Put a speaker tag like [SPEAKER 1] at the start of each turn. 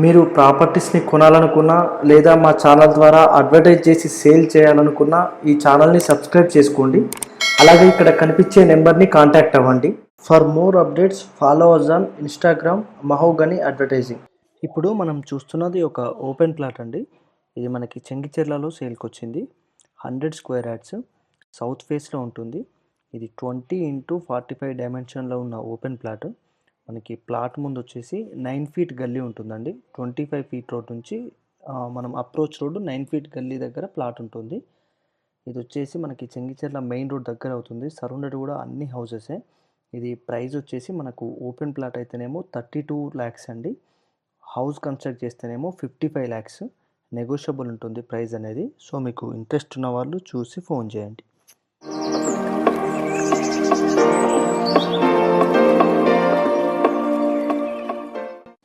[SPEAKER 1] మీరు ప్రాపర్టీస్ని కొనాలనుకున్నా లేదా మా ఛానల్ ద్వారా అడ్వర్టైజ్ చేసి సేల్ చేయాలనుకున్నా ఈ ఛానల్ని సబ్స్క్రైబ్ చేసుకోండి. అలాగే ఇక్కడ కనిపించే నెంబర్ని కాంటాక్ట్ అవ్వండి. For more updates follow us on Instagram Mahogany advertising. ఇప్పుడు మనం చూస్తున్నది ఒక ఓపెన్ ప్లాట్ అండి. ఇది మనకి చెంగిచెర్లలో సేల్కి వచ్చింది హండ్రెడ్ స్క్వేర్ యాడ్స్ సౌత్ ఫేస్లో ఉంటుంది. ఇది ట్వంటీ ఇంటూ ఫార్టీ ఫైవ్ డైమెన్షన్లో ఉన్న ఓపెన్ ప్లాట్. మనకి ప్లాట్ ముందు వచ్చేసి నైన్ ఫీట్ గల్లీ ఉంటుందండి. ట్వంటీ ఫైవ్ ఫీట్ రోడ్ నుంచి మనం అప్రోచ్ రోడ్డు నైన్ ఫీట్ గల్లీ దగ్గర ప్లాట్ ఉంటుంది. ఇది వచ్చేసి మనకి చెంగిచెర్ల మెయిన్ రోడ్ దగ్గర అవుతుంది. సరౌండెడ్ కూడా అన్ని హౌసెసే. ఇది ప్రైస్ వచ్చేసి మనకు ఓపెన్ ప్లాట్ అయితేనేమో థర్టీ టూ ల్యాక్స్ అండి. హౌస్ కన్స్ట్రక్ట్ చేస్తేనేమో ఫిఫ్టీ ఫైవ్ ల్యాక్స్ నెగోషియబుల్ ఉంటుంది ప్రైస్ అనేది. సో మీకు ఇంట్రెస్ట్ ఉన్న వాళ్ళు చూసి ఫోన్ చేయండి.